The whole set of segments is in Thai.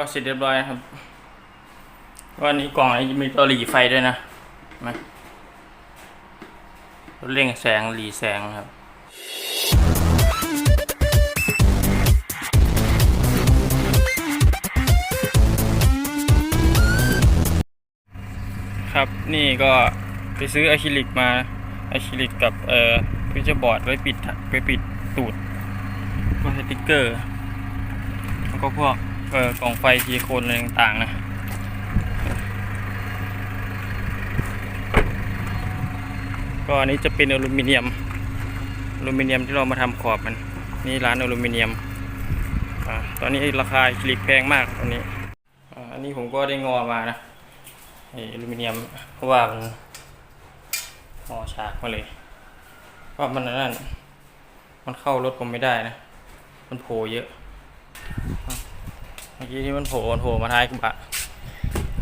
ก็เสร็จเรียบร้อยนะครับก็อันนี้กล่องนี้มีตัวหลีไฟด้วยนะมตัวเร่งแสงหลีแสงครับครับนี่ก็ไปซื้ออะคริลิกมาอะคริลิกกับเอ่อฟิวเจอร์บอร์ดไว้ปิดไว้ปิดตูดพวกสติกเกอร์ แล้วก็พวก เออกล่องไฟทีโคนอะไรต่างๆนะก็อันนี้จะเป็นอลูมิเนียมอลูมิเนียมที่เรามาทำขอบมัน นี่ร้านอลูมิเนียมอตอนนี้ราคาคลิกแพงมากตอนนี้อันนี้ผมก็ได้งอมานะอลูมิเนียมเพราะว่ามันห่อฉากมาเลยเพราะมันนั่นมันเข้ารถผมไม่ได้นะ มันโผล่เยอะ เมื่อกี้ที่มันโผล่โผล่มาท้ายกระบะ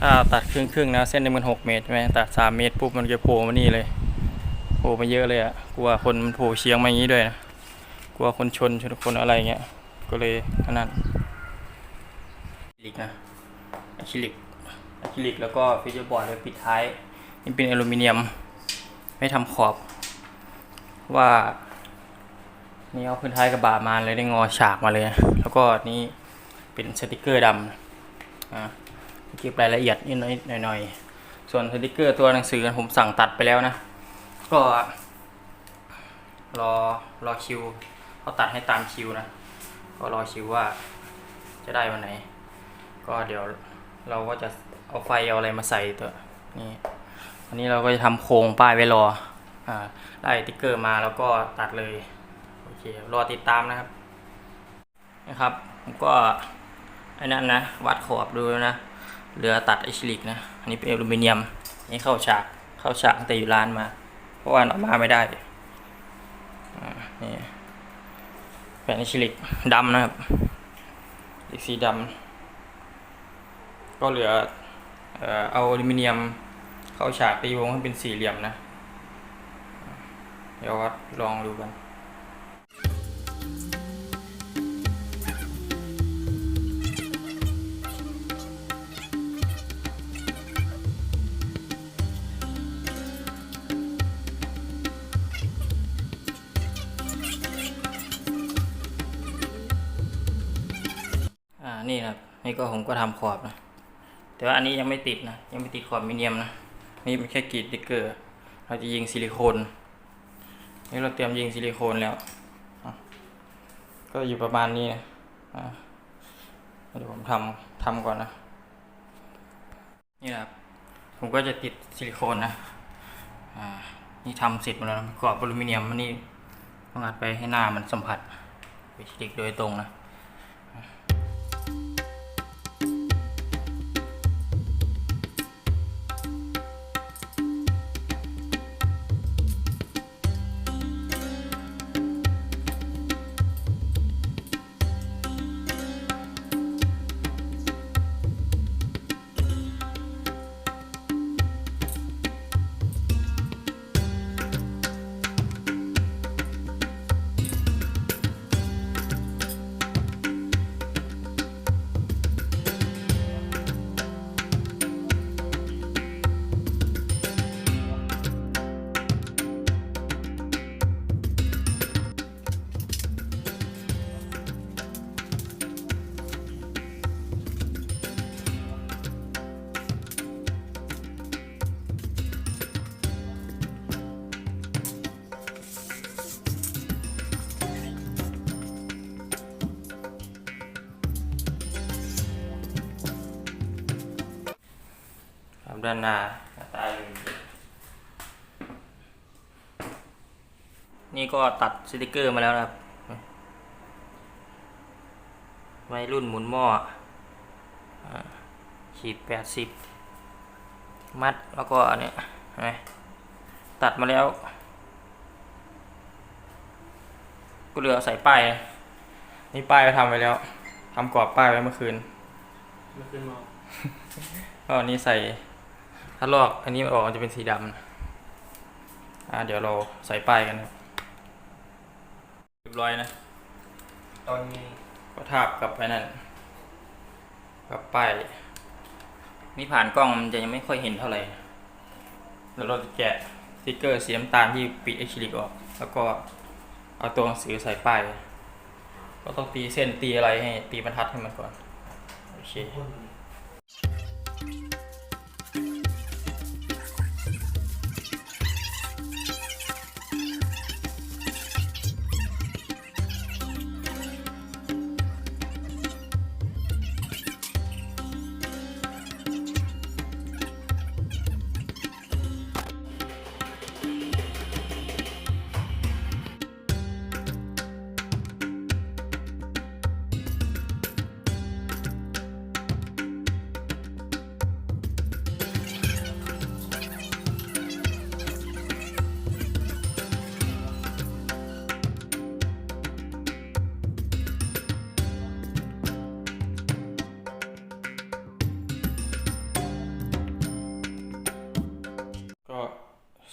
ถ้าตัดครึ่งครึ่งนะ เส้นหนึงมันหกเมตรใช่ไหมตัดสามเมตรปุ๊บมันจะโผล่มานี่เลยโผล่มาเยอะเลยอะกลัวคนมันโผล่เชียงมาอย่างนี้ด้วยนะกลัวคนชนชนคนอะไรเงี้ยก็เลยอันนั้นอะคริลิกนะอะคริลิกอะคริลิกแล้วก็ฟิวเจอร์บอร์ดไว้ปิดท้ายนี่เป็นอลูมิเนียม ไม่ทำขอบ ว่านี่เอาพื้นท้ายกระบะมาเลยได้งอฉากมาเลย แล้วก็นี่ เป็นสติกเกอร์ดำอ่าเก็บรายละเอียดนิดน้อยหน่อยๆส่วนสติกเกอร์ตัวหนังสือผมสั่งตัดไปแล้วนะ ก็รอรอคิวเขาตัดให้ตามคิวนะ ก็รอคิวว่าจะได้วันไหน ก็เดี๋ยวเราก็จะเอาไฟเอาอะไรมาใส่ตัวนี่อันนี้เราก็จะทำโครงป้ายไว้รออ่าได้ติ๊กเกอร์มาแล้วก็ตัดเลยโอเครอติดตามนะครับนะครับผมก็ ไอ้นั่นนะ วัดขอบดูนะเหลือตัดไอชิลิกนะ อันนี้เป็นอลูมิเนียม นี่เข้าฉาก เข้าฉากแต่อยู่ร้านมา เพราะว่าเอามาไม่ได้นี่แผ่นไอชิลิกดำนะครับอีกสีดำ ก็เหลือเอ่อเอาอลูมิเนียม เข้าฉากตีวงให้เป็นสี่เหลี่ยมนะ เดี๋ยววัดลองดูกัน นี่นะครับนี่ก็ผมก็ทำขอบนะ แต่ว่าอันนี้ยังไม่ติดนะ ยังไม่ติดขอบมิเนียมนะ นี่มันแค่กรีดติ๊กเกอร์ เราจะยิงซิลิโคน นี่เราเตรียมยิงซิลิโคนแล้ว ก็อยู่ประมาณนี้นะอะเดี๋ยวผมทำทำก่อนนะ นี่นะครับ ผมก็จะติดซิลิโคนนะ อ่า นี่ทำเสร็จหมดแล้วกรอบอลูมิเนียมมันนี่ต้องอัดไปให้หน้ามันสัมผัสไปคลิกโดยตรงนะ ด้านหน้าหน้าตาอย่างนี้นี่ก็ตัดสติกเกอร์มาแล้วนะครับวัยรุ่นหมุนหม้ออ่าขีดแปดสิบมัดแล้วก็อันเนี้ยเห็นไหมตัดมาแล้ว ก็เหลือใส่ป้ายนะนี่ป้ายก็ทำไว้แล้วทำกรอบป้ายไว้เมื่อคืนไม่ขึ้นมาก็อันนี้ใส่ ถ้าลอกอันนี้มันออกมันจะเป็นสีดำอ่าเดี๋ยวเราใส่ป้ายกันนะเรียบร้อยนะ ตอนนี้ก็ทาบกับไอ้นั่นกับป้ายนี่ผ่านกล้องมันจะยังไม่ค่อยเห็นเท่าไหร่แล้วเราจะแกะสติกเกอร์สีน้ำตาลที่ปิดอะคริลิกออก แล้วก็เอาตัวหนังสือใส่ป้ายก็ต้องตีเส้นตีอะไรให้ตีบรรทัดให้มันก่อน โอเค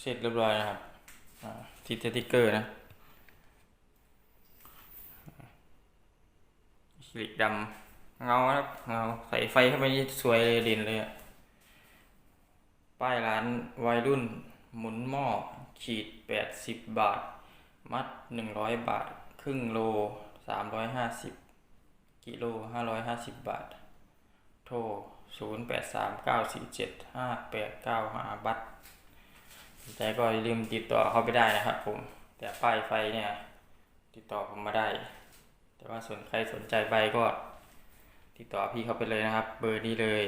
เสร็จเรียบร้อยนะครับอ่าติดสติ๊กเกอร์นะคลิกดำเงาครับเงาใส่ไฟเข้าไปนี่สวยเลยเด่นเลยอะป้ายร้านวัยรุ่น หมุนหม้อขีดแปดสิบบาท มัดหนึ่งร้อยบาท ครึ่งโลสามร้อยห้าสิบกิโลห้าร้อยห้าสิบบาท โทรศูนย์แปดสามเก้าสี่เจ็ดห้าแปดเก้าห้าบัตร ใจก็อย่าลืมติดต่อเขาไปได้นะครับผม แต่ป้ายไฟเนี่ย ติดต่อผมมาได้ แต่ว่าส่วนใครสนใจใบก็ ติดต่อพี่เขาไปเลยนะครับ เบอร์นี้เลย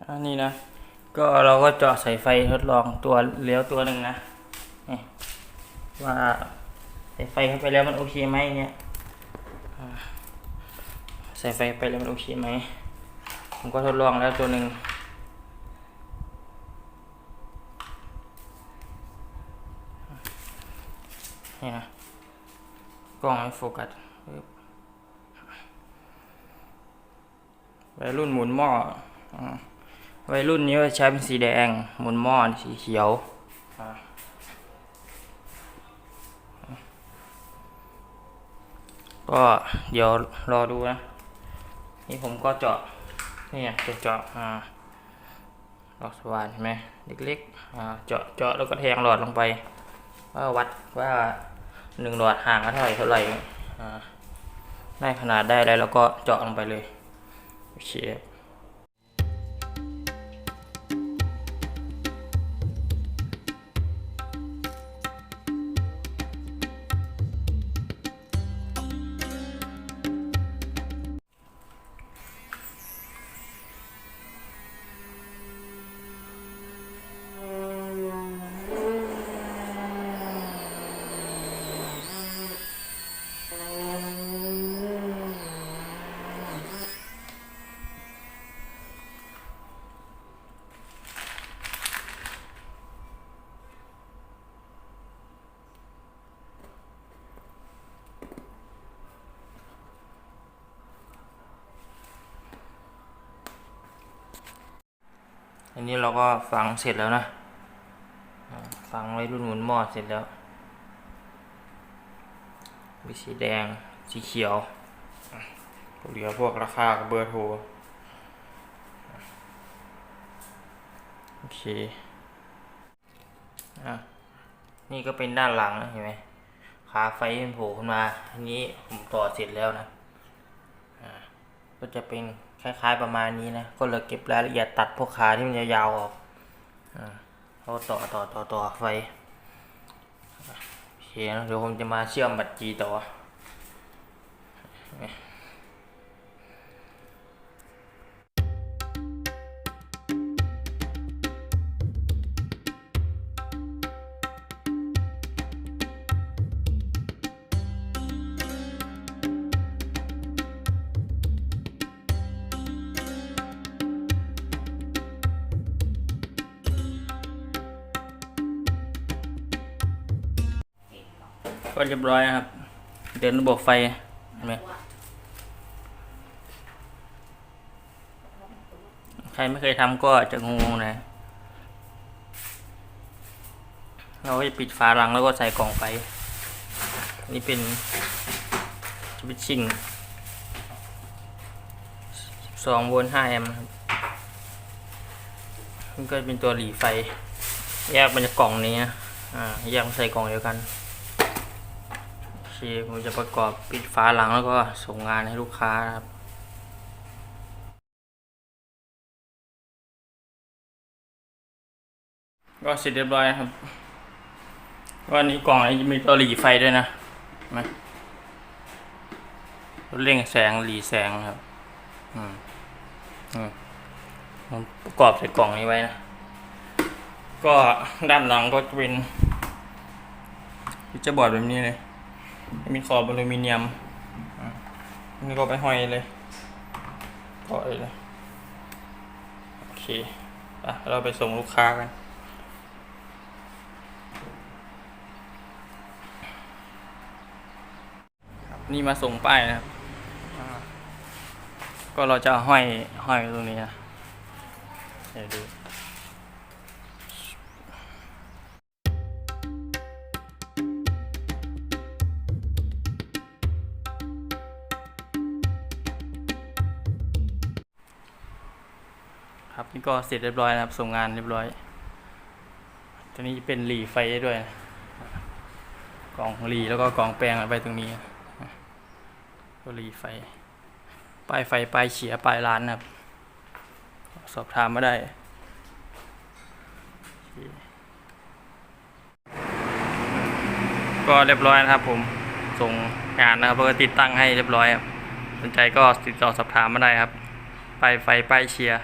อันนี้นะ ก็เราก็เจาะสายไฟทดลองตัวเลี้ยวตัวหนึ่งนะว่าใสายไฟเข้าไปแล้วมันโอเคไหมเนี่ยอ่าสายไฟไปแล้วมันโอเคไหม ผมก็ทดลองแล้วตัวหนึ่ง นี่นะกล้องไม่โฟกัสปึ๊บวัยรุ่นหมุนหม้อวัยรุ่นนี้ใช้เป็นสีแดง หมุนหม้อสีเขียวก็เดี๋ยวรอดูนะ นี่ผมก็เจาะนี่จะเจาะอ่าหลอดสว่านเห็นไหมเล็กๆเจาะเจาะแล้วก็แทงหลอดลงไปว่าวัดว่า หนึ่งหลอดห่างกันเท่าไหร่เท่าไหร่อ่าได้ขนาดได้แล้วเราก็เจาะลงไปเลยโอเค อันนี้เราก็ฝังเสร็จแล้วนะฝังไว้รุ่นหมุนหม้อเสร็จแล้วมีสีแดงสีเขียวเหลือพวกราคากับเบอร์โทรโอเคอะนี่ก็เป็นด้านหลังนะเห็นไหมขาไฟมันโผล่ขึ้นมาอันนี้ผมต่อเสร็จแล้วนะอ่าก็จะเป็น คล้ายๆประมาณนี้นะ ก็เลยเก็บรายละเอียดตัดพวกขาที่มันยาวๆออกอ่าเขาต่อต่อต่อต่อไฟโอเคนะเดี๋ยวผมจะมาเชื่อมบัตรจีต่อ ก็เรียบร้อยนะครับ เดินระบบไฟเห็นไหมใครไม่เคยทำก็จะงงๆนะ เราก็จะปิดฝาหลังแล้วก็ใส่กล่องไฟ นี่เป็นสวิตชิ่งสองโวลต์ห้าแอมป์ครับมันก็เป็นตัวหลีไฟ แยกมาจากกล่องนี้นะอ่าแยกมาใส่กล่องเดียวกัน โอเคผมจะประกอบปิดฝาหลังแล้วก็ส่งงานให้ลูกค้าครับก็เสร็จเรียบร้อยครับวันนี้กล่องนี้จะมีตัวหลีไฟด้วยนะเห็นไหมเร่งแสงหลีแสงครับ อืมอืมผมประกอบใส่กล่องนี้ไว้นะ ก็ด้านหลังก็จะเป็นจะบอร์ดแบบนี้เลย มีขอบอลูมิเนียมอะนี่ก็ไปห้อยเลยก็เลยโอเคอะเราไปส่งลูกค้ากันครับนี่มาส่งป้ายนะครับอ่าก็เราจะห้อยห้อยไว้ตรงนี้นะเดี๋ยวดู นี่ก็เสร็จเรียบร้อยนะครับ ส่งงานเรียบร้อยตัวนี้เป็นหลีไฟด้วยนะกล่องหลีแล้วก็กล่องแปลงไปตรงนี้ก็หลีไฟป้ายไฟป้ายเฉียป้ายร้านนะครับ สอบถามมาได้ก็เรียบร้อยนะครับผมส่งงานนะครับแล้วก็ติดตั้งให้เรียบร้อยครับสนใจก็ติดต่อสอบถามมาได้ครับป้ายไฟป้ายเชียร์